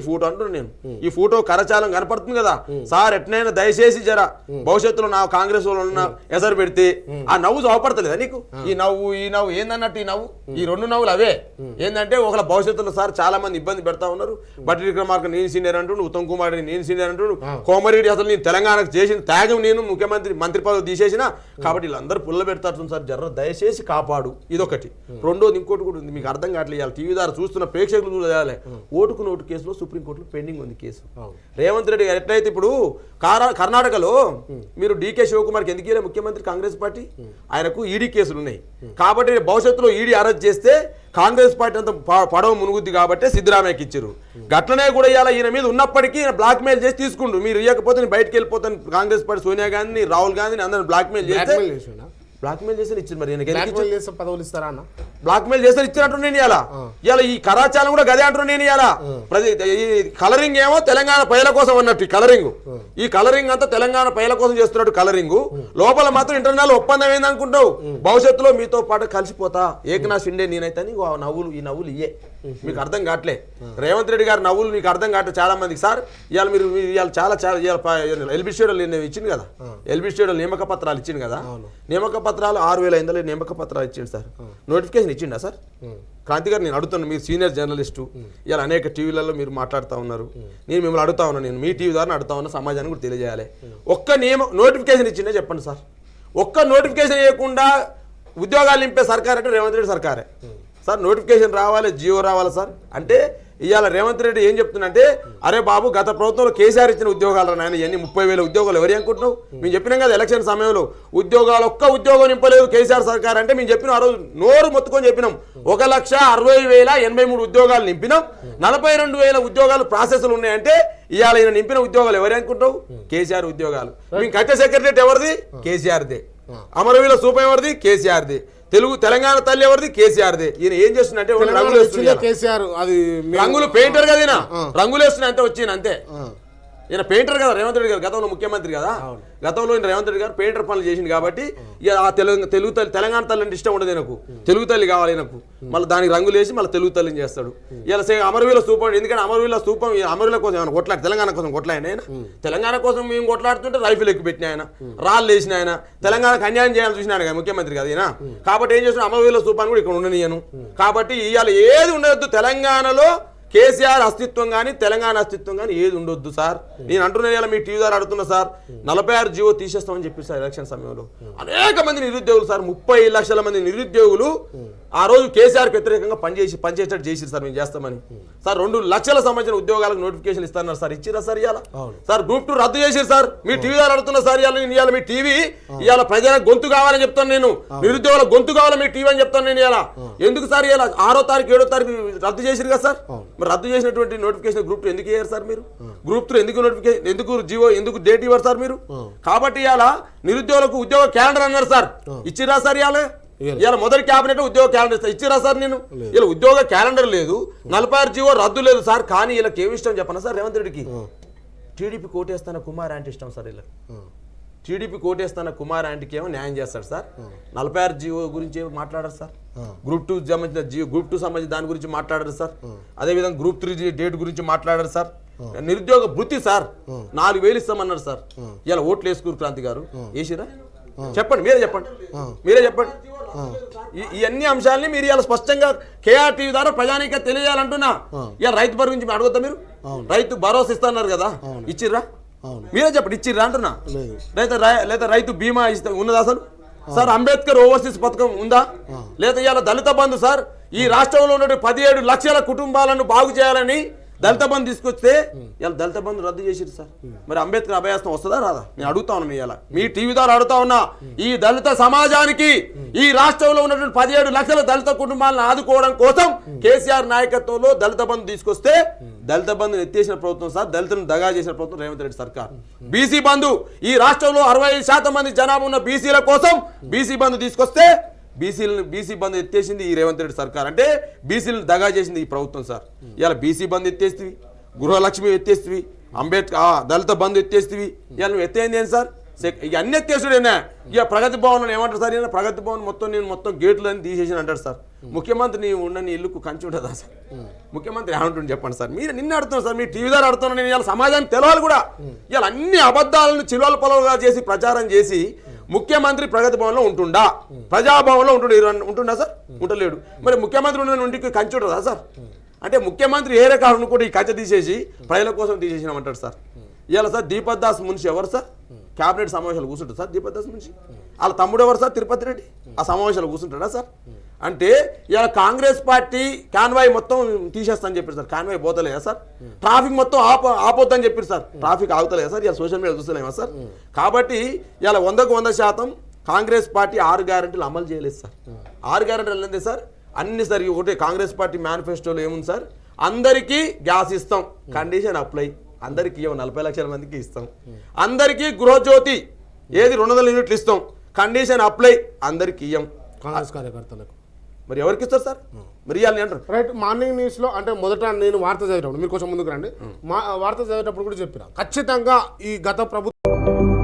ఈ ఫోటో అంటున్నాను నేను. ఈ ఫోటో కరచాలం కనపడుతుంది కదా. సార్ ఎట్నైనా దయచేసి జర భవిష్యత్తులో నా కాంగ్రెస్ వాళ్ళు ఉన్న ఎసరు పెడితే ఆ నవ్వు అవపడతలేదా నీకు? ఈ నవ్వు ఈ నవ్వు ఏందన్నట్టు ఈ నవ్వు? ఈ రెండు నవ్వులు అవే. ఏంటంటే ఒకళ్ళ భవిష్యత్తులో సార్ చాలా మంది ఇబ్బంది పెడతా ఉన్నారు. బట్టి విక్రమార్క నేను సీనియర్ అంటుండు ఉత్తమ్ కుమార్ నేను సీనియర్ అంటుండు కోమరెడ్డి అసలు నేను తెలంగాణకు చేసిన త్యాగం నేను ముఖ్యమంత్రి మంత్రి పదవి తీసేసిన కాబట్టి వీళ్ళందరూ పుల్ల పెడతారు సార్ జర్ర దయచేసి కాపాడు. ఇదొకటి. రెండోది ఇంకోటి కూడా ఉంది మీకు అర్థం కావట్లేదు. టీవీ ద్వారా చూస్తున్న ప్రేక్షకులు చూడాలి. ఓటుకు నోటు కేసులో సుప్రీంకోర్టులో పెండింగ్ ఉంది కేసు. రేవంత్ రెడ్డి గారు ఎట్లయితే ఇప్పుడు కారా- కర్ణాటకలో మీరు డీకే శివకుమార్కి ఎందుకు ఇయ్యలే ముఖ్యమంత్రి కాంగ్రెస్ పార్టీ? ఆయనకు ఈడీ కేసులు ఉన్నాయి కాబట్టి భవిష్యత్తులో ఈడీ అరెస్ట్ చేస్తే కాంగ్రెస్ పార్టీ అంత పడవ మునుగుద్ది కాబట్టి సిద్ధరామయ్యకి ఇచ్చారు. గట్లనే కూడా ఇవాళ ఈయన మీద ఉన్నప్పటికీ ఈయన బ్లాక్ మెయిల్ చేసి తీసుకుంటు మీరు ఇవ్వకపోతే నేను బయటకు వెళ్ళిపోతాను. కాంగ్రెస్ పార్టీ సోనియా గాంధీ రాహుల్ గాంధీని అందరిని బ్లాక్ మెయిల్ చేస్తే బ్లాక్మెయిల్ చేస్తే ఇచ్చింది మరి? బ్లాక్మెయిల్ చేస్తే పదవులు ఇస్తారా అన్న? బ్లాక్ మెయిల్ చేస్తే ఇచ్చినట్టు నేను ఇవాళ ఇవాళ ఈ కరాచాలం కూడా గదే అంటున్నా నేను ఇవాళ ప్రతి ఈ కలరింగ్ ఏమో తెలంగాణ ప్రజల కోసం అన్నట్టు ఈ కలరింగ్. ఈ కలరింగ్ అంతా తెలంగాణ ప్రజల కోసం చేస్తున్నట్టు కలరింగ్. లోపల మాత్రం ఇంటర్నల్ ఒప్పందం ఏందనుకుంటావు భవిష్యత్తులో మీతో పాటు కలిసిపోతా. ఏకనాథ్ షిండే నేనైతే ఆ నవ్వులు ఈ నవ్వులు ఇయ్యే. మీకు అర్థం కావట్లే. రేవంత్ రెడ్డి గారి నవ్వులు మీకు అర్థం కావట్లేదు చాలా మందికి. సార్ ఇవాళ మీరు ఇవాళ చాలా చాలా ఎల్బీ నేను ఇచ్చింది కదా? ఎల్బీ స్టేడియం నియామక పత్రాలు ఇచ్చింది కదా? నియామక పత్రాలు ఆరు వేల ఐదు నియామక పత్రాలు ఇచ్చింది సార్. నోటిఫికేషన్ ఇచ్చిండా సార్? క్రాంతి గారు నేను అడుగుతాను మీరు సీనియర్ జర్నలిస్టు ఇలా అనేక టీవీలలో మీరు మాట్లాడుతూ ఉన్నారు. నేను మిమ్మల్ని అడుగుతా ఉన్నాను నేను మీ టీవీ ద్వారా అడుగుతా ఉన్నా సమాజానికి కూడా తెలియజేయాలి. ఒక్క నియమ నోటిఫికేషన్ ఇచ్చిందే చెప్పండి సార్. ఒక్క నోటిఫికేషన్ ఇవ్వకుండా ఉద్యోగాలు నింపే సర్కార్ అంటే రేవంత్ రెడ్డి సర్కారే. సార్ నోటిఫికేషన్ రావాలి జియో రావాలి సార్. అంటే ఇవాళ రేవంత్ రెడ్డి ఏం చెప్తుందంటే అరే బాబు గత ప్రభుత్వంలో కేసీఆర్ ఇచ్చిన ఉద్యోగాలు నాయన ఇవన్నీ ముప్పై వేల ఉద్యోగాలు ఎవరు అనుకుంటున్నావు మేము చెప్పినాం కదా ఎలక్షన్ సమయంలో ఉద్యోగాలు ఒక్క ఉద్యోగం నింపలేదు కేసీఆర్ సర్కార్ అంటే మేము చెప్పినాం ఆ రోజు నోరు మొత్తుకొని చెప్పినాం. ఒక లక్ష అరవై వేల ఎనభై మూడు ఉద్యోగాలు నింపినాం. నలభై రెండు వేల ఉద్యోగాలు ప్రాసెస్లు ఉన్నాయంటే ఇవాళ ఈయన నింపిన ఉద్యోగాలు ఎవరు అనుకుంటావు కేసీఆర్ ఉద్యోగాలు. మేము కట్టే సెక్రటరీ ఎవరిది? కేసీఆర్దే. అమరవీల సూపం ఎవరిది కేసీఆర్ది. తెలుగు తెలంగాణ తల్లి ఎవరిది కేసీఆర్ది ఈయన ఏం చేస్తుందంటే రంగులు. కేసీఆర్ అది రంగులు పెయింటర్ కదా. రంగులు వేస్తున్నా అంతే వచ్చిన అంతే. ఈయన పెయింటర్ కదా రేవంత్ రెడ్డి గారు గతంలో ముఖ్యమంత్రి కదా. గతంలో ఈయన రేవంత్ రెడ్డి గారు పెయింటర్ పనులు చేసింది కాబట్టి ఇక ఆ తెలుగు తెలుగు తల్లి తెలంగాణ తల్లి అంటే ఇష్టం ఉండదు నాకు తెలుగు తల్లి కావాలి నాకు మళ్ళీ దానికి రంగులు వేసి మళ్ళీ తెలుగు తల్లిని చేస్తాడు. ఇలా సే అమరవీల స్థూపం ఎందుకంటే అమరవీల స్థూపం అమరవీల కోసం ఏమైనా కొట్లాడు తెలంగాణ కోసం కొట్లాడిన ఆయన తెలంగాణ కోసం మేము కొట్లాడుతుంటే రైఫిల్ ఎక్కువ పెట్టిన ఆయన. రాళ్ళు వేసిన ఆయన. తెలంగాణకు అన్యాయం చేయాలని చూసిన ఆయన కదా ముఖ్యమంత్రి కదా ఈయన. కాబట్టి ఏం చేసిన అమరవీల స్థూపాన్ని కూడా ఇక్కడ ఉండనియను. కాబట్టి ఇవాళ ఏది ఉండొద్దు తెలంగాణలో కేసీఆర్ అస్తిత్వం కానీ తెలంగాణ అస్తిత్వం కానీ ఏది ఉండొద్దు సార్. నేను అంటున్నా ఇలా మీ టీవీ ద్వారా అడుగుతున్నా సార్. నలభై ఆరు జీవో తీసేస్తామని చెప్పి సార్ ఎలక్షన్ సమయంలో. అనేక మంది నిరుద్యోగులు సార్ ముప్పై లక్షల మంది నిరుద్యోగులు ఆ రోజు కేసీఆర్కి వ్యతిరేకంగా పనిచేసి పనిచేసేటట్టు చేసిరు సార్ మేము చేస్తామని. సార్ రెండు లక్షల సంబంధించిన ఉద్యోగాలకు నోటిఫికేషన్ ఇస్తున్నారు సార్. ఇచ్చిరా సార్ ఇవాళ సార్ గ్రూప్ టూ రద్దు చేసిరు సార్. మీ టీవీ ద్వారా అడుగుతున్నా సార్ ఇవాళ నేను ఇవాళ మీ టీవీ ఇవాళ ప్రజల గొంతు కావాలని చెప్తాను నేను. నిరుద్యోగుల గొంతు కావాలని మీ టీవీ అని చెప్తాను నేను ఇలా ఎందుకు సార్ ఇలా ఆరో తారీఖు ఏడో తారీఖు రద్దు చేసిరు కదా సార్. మరి రద్దు చేసినటువంటి నోటిఫికేషన్ గ్రూప్ టూ ఎందుకు ఇయ్యారు సార్ మీరు? గ్రూప్ త్రీ ఎందుకు నోటిఫికేషన్ ఎందుకు జీవో ఎందుకు డేట్ ఇవ్వరు సార్ మీరు? కాబట్టి ఇవాళ నిరుద్యోగులకు ఉద్యోగ క్యాలెండర్ అన్నారు సార్. ఇచ్చిరా సార్ ఇవాళ ఇవాళ మొదటి క్యాబినెట్ ఉద్యోగ క్యాలెండర్ ఇస్తా ఇచ్చిరా సార్ నేను ఇలా ఉద్యోగ క్యాలెండర్ లేదు. నలభై ఆరు జీవో రద్దు లేదు సార్. కానీ వీళ్ళకి ఏమి ఇష్టం చెప్పనా సార్ రేవంత్ రెడ్డికి? టీడీపీ కోటేస్తాన కుమార్ అంటే ఇష్టం సార్ ఇలా టీడీపీ కోటేస్తాన కుమార్ ఆంటీకి ఏమో న్యాయం చేస్తాడు సార్. నలభై ఆరు జీవో గురించి ఏమో మాట్లాడారు సార్. గ్రూప్ టూ సంబంధించిన జీవో గ్రూప్ టూ సంబంధించిన దాని గురించి మాట్లాడారు సార్. అదేవిధంగా గ్రూప్ త్రీ డేట్ గురించి మాట్లాడారు సార్. నిరుద్యోగ వృత్తి సార్. నాలుగు వేలు ఇస్తామన్నారు సార్. ఇలా ఓట్లు వేసుకురు క్రాంతి గారు. వేసిరా చెప్పండి మీరే చెప్పండి. మీరే చెప్పండి. ఈ- అన్ని అంశాలని మీరు ఇలా స్పష్టంగా కేఆర్ టీవీ ద్వారా ప్రజానికి తెలియాలంటున్నా. ఇలా రైతు భరోసా గురించి అడగొద్దా మీరు? రైతు భరోసా ఇస్తున్నారు కదా ఇచ్చిర్రా. మీరే చెప్పండి ఇచ్చిర్రా అంటున్నా? లేదు. లేదా రైతు బీమా ఇస్తా ఉన్నదా అసలు సార్ అంబేద్కర్ ఓవర్సీస్ పథకం ఉందా? లేదా ఇవాళ దళిత బంధు సార్ ఈ రాష్ట్రంలో ఉన్న పదిహేడు లక్షల కుటుంబాలను బాగు చేయాలని దళిత బంధు తీసుకొస్తే ఇలా దళిత బంధు రద్దు చేసిరు సార్. మరి అంబేద్కర్ అభయాస్తం వస్తుందా రాదా? నేను అడుగుతా ఉన్నాను ఇవాళ. మీ టీవీ ద్వారా అడుగుతా ఉన్నా. ఈ దళిత సమాజానికి ఈ రాష్ట్రంలో ఉన్నటువంటి పదిహేడు లక్షల దళిత కుటుంబాలను ఆదుకోవడం కోసం కేసీఆర్ నాయకత్వంలో దళిత బంధు తీసుకొస్తే దళిత బంధుని ఎత్తేసిన ప్రభుత్వం సార్ దళితులను దగా చేసిన ప్రభుత్వం రేవంత్ రెడ్డి సర్కార్. బీసీ బంధు ఈ రాష్ట్రంలో అరవై శాతం మంది జనాభా ఉన్న బీసీల కోసం బీసీ బంధు తీసుకొస్తే బీసీలను బీసీ బంద్ ఎత్తేసింది ఈ రేవంత్ రెడ్డి సర్కార్. అంటే బీసీలను దగా చేసింది ఈ ప్రభుత్వం సార్. ఇలా బీసీ బంద్ ఎత్తేస్తివి గృహలక్ష్మి ఎత్తేస్తుంది అంబేద్కర్ దళిత బంధు ఎత్తేస్తివి ఇలా నువ్వు ఎత్తేంది ఏంటి సార్? ఇక అన్ని ఎత్తేసుడేనా ఇక ప్రగతి భవన్ ఏమంటారు సార్ ఈయన? ప్రగతి భవన్ మొత్తం నేను మొత్తం గేట్లని తీసేసి అంటాడు సార్. ముఖ్యమంత్రి నీ ఉన్న నీ ఇల్లుకు కంచి ఉంటుందా సార్? ముఖ్యమంత్రి ఏమంటుంది చెప్పండి సార్. మీరు నిన్న అడుగుతున్నారు సార్ మీ టీవీ ద్వారా అడుగుతున్నారు నేను. ఇవాళ సమాజానికి తెలవాలి కూడా. ఇవాళ అన్ని అబద్ధాలను చిలువల పొలవుగా చేసి ప్రచారం చేసి ముఖ్యమంత్రి ప్రగతి భవన్లో ఉంటుండా? ప్రజాభవన్లో ఉంటుండే ఉంటుండా సార్? ఉంటలేడు. మరి ముఖ్యమంత్రి ఉన్న ఇంటికి కంచి ఉంటుందా సార్? అంటే ముఖ్యమంత్రి ఏ రకాలు అనుకుంటే ఈ కంచె తీసేసి ప్రజల కోసం తీసేసినామంటాడు సార్. ఇవాళ సార్ దీపక్ దాస్ మున్షి ఎవరు సార్? క్యాబినెట్ సమావేశాలు కూర్చుంటారు సార్ దీపక్ దాస్ మున్షి? వాళ్ళ తమ్ముడు ఎవరు సార్? తిరుపతి రెడ్డి. ఆ సమావేశాలు కూర్చుంటాడా సార్? అంటే ఇలా కాంగ్రెస్ పార్టీ కాన్వాయ్ మొత్తం తీసేస్తా చెప్పారు సార్. కాన్వాయ్ పోతలేదా సార్? ట్రాఫిక్ మొత్తం ఆప ఆపోద్దని చెప్పారు సార్. ట్రాఫిక్ ఆగుతలేదా సార్? ఇలా సోషల్ మీడియా చూస్తలేమా సార్? కాబట్టి ఇలా వందకు వంద శాతం కాంగ్రెస్ పార్టీ ఆరు గ్యారెంటీలు అమలు చేయలేదు సార్. ఆరు గ్యారెంటీలు ఏంటి సార్? అన్ని సార్ ఒకటి కాంగ్రెస్ పార్టీ మేనిఫెస్టోలో ఏముంది సార్? అందరికీ గ్యాస్ ఇస్తాం. Condition apply. అందరికీ నలభై లక్షల మందికి ఇస్తాం. అందరికీ గృహజ్యోతి ఏది రెండు వందల యూనిట్లు ఇస్తాం. కండిషన్ అప్లై అందరికీ ఇయ్యం. కాంగ్రెస్ కార్యకర్తలకు. మరి ఎవరికి ఇస్తారు సార్? మరి అంటారు. రైట్ మార్నింగ్ న్యూస్లో అంటే మొదట నేను వార్త చదివేటప్పుడు మీరు కొంచెం ముందుకు రండి. మా వార్త చదివేటప్పుడు కూడా చెప్పిన. ఖచ్చితంగా ఈ గత ప్రభుత్వం